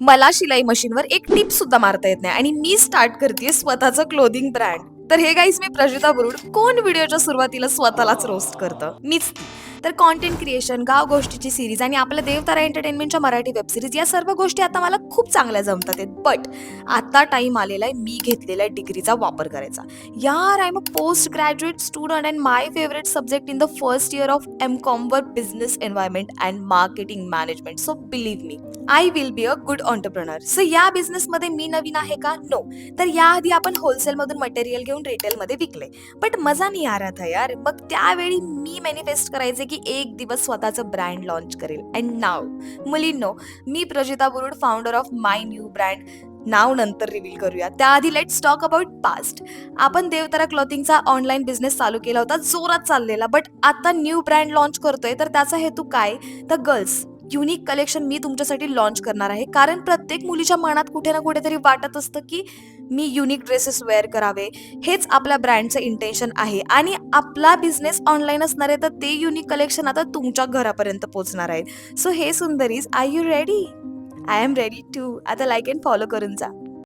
मला शिलाई मशीनवर एक टिप सुद्धा मारता येत नाही. आणि मी स्टार्ट करते स्वतःचं क्लोदिंग ब्रँड तर हे गाईज मी प्रजिता बुरुड कोण व्हिडिओच्या सुरुवातीला स्वतःलाच रोस्ट करतं? मीच तर कॉन्टेंट क्रिएशन गाव गोष्टीची सिरीज आणि आपल्या देवतारा एंटरटेनमेंटच्या मराठी वेब सिरीज या सर्व गोष्टी आता मला खूप चांगल्या जमतात आहेत. बट आता टाइम आलेला आहे मी घेतलेल्या डिग्रीचा वापर करायचा. यार I am a post graduate student and my favourite subject in the first year of M कॉमवर business environment and marketing management so believe me I will be a good entrepreneur so या बिझनेसमध्ये मी नवीन आहे का? No तर याआधी आपण होलसेलमधून material घेऊन रिटेलमध्ये विकले. But मजा नाही आ रहा था यार. मग त्यावेळी मी मॅनिफेस्ट करायचे की एक दिवस स्वतःचं ब्रँड लॉन्च करेल. अँड नाव मुलींनो मी Prajita Burud founder of my new brand नाव नंतर रिव्हील करूया. त्याआधी लेट्स टॉक अबाउट पास्ट आपण देवतारा क्लॉथिंगचा ऑनलाईन बिझनेस चालू केला होता. जोरात चाललेला. बट आता न्यू ब्रँड लॉन्च करतोय. तर त्याचा हेतू काय? तर गर्ल्स युनिक कलेक्शन मी तुमच्यासाठी लॉन्च करणार आहे. कारण प्रत्येक मुलीच्या मनात कुठे ना कुठेतरी वाटत असतं की मी युनिक ड्रेसेस वेअर करावे. हेच आपल्या ब्रँडचं इंटेन्शन आहे. आणि आपला बिझनेस ऑनलाईन असणार आहे तर ते युनिक कलेक्शन आता तुमच्या घरापर्यंत पोहोचणार आहे. सो हे सुंदरीज are you ready I am ready to आता लाईक अँड फॉलो करून जा.